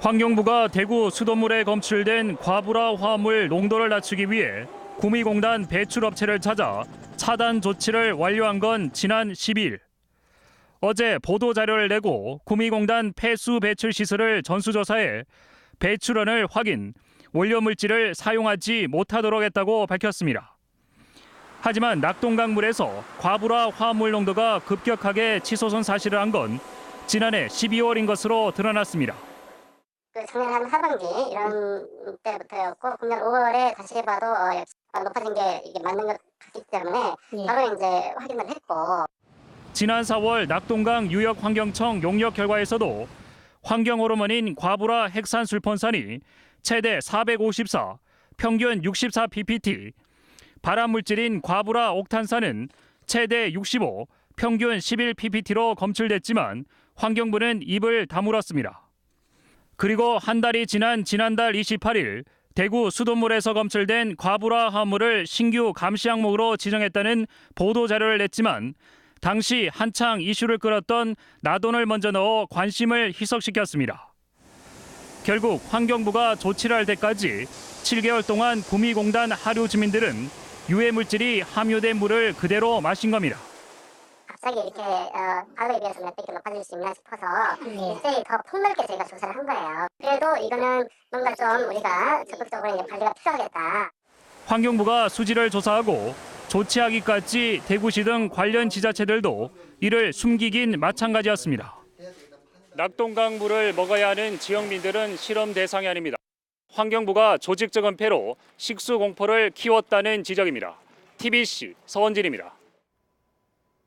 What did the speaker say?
환경부가 대구 수돗물에 검출된 과부라 화합물 농도를 낮추기 위해 구미공단 배출업체를 찾아 차단 조치를 완료한 건 지난 10일. 어제 보도 자료를 내고 구미공단 폐수 배출 시설을 전수조사해 배출원을 확인, 원료 물질을 사용하지 못하도록 했다고 밝혔습니다. 하지만 낙동강물에서 과부라 화합물 농도가 급격하게 치솟은 사실을 한 건 지난해 12월인 것으로 드러났습니다. 그 작년 한 하반기 이런 때부터였고 금년 5월에 다시 해봐도 어, 역시 높아진 게 이게 맞는 것 같기 때문에 예. 바로 이제 확인을 했고 지난 4월 낙동강 유역환경청 용역 결과에서도 환경 호르몬인 과부라 핵산술폰산이 최대 454, 평균 64 ppt, 발암 물질인 과부라 옥탄산은 최대 65, 평균 11 ppt로 검출됐지만 환경부는 입을 다물었습니다. 그리고 한 달이 지난 지난달 28일 대구 수돗물에서 검출된 과부라 화물을 신규 감시 항목으로 지정했다는 보도 자료를 냈지만 당시 한창 이슈를 끌었던 나돈을 먼저 넣어 관심을 희석시켰습니다. 결국 환경부가 조치를 할 때까지 7개월 동안 구미공단 하류 주민들은 유해 물질이 함유된 물을 그대로 마신 겁니다. 갑자기 이렇게 어, 과거에 비해서 몇배 높아질 수 있나 싶어서 예. 일제히 더 폭넓게 저희가 조사를 한 거예요. 그래도 이거는 뭔가 좀 우리가 적극적으로 이제 관리가 필요하겠다. 환경부가 수지를 조사하고 조치하기까지 대구시 등 관련 지자체들도 이를 숨기긴 마찬가지였습니다. 낙동강 물을 먹어야 하는 지역민들은 실험 대상이 아닙니다. 환경부가 조직적 은폐로 식수 공포를 키웠다는 지적입니다. TBC 서원진입니다.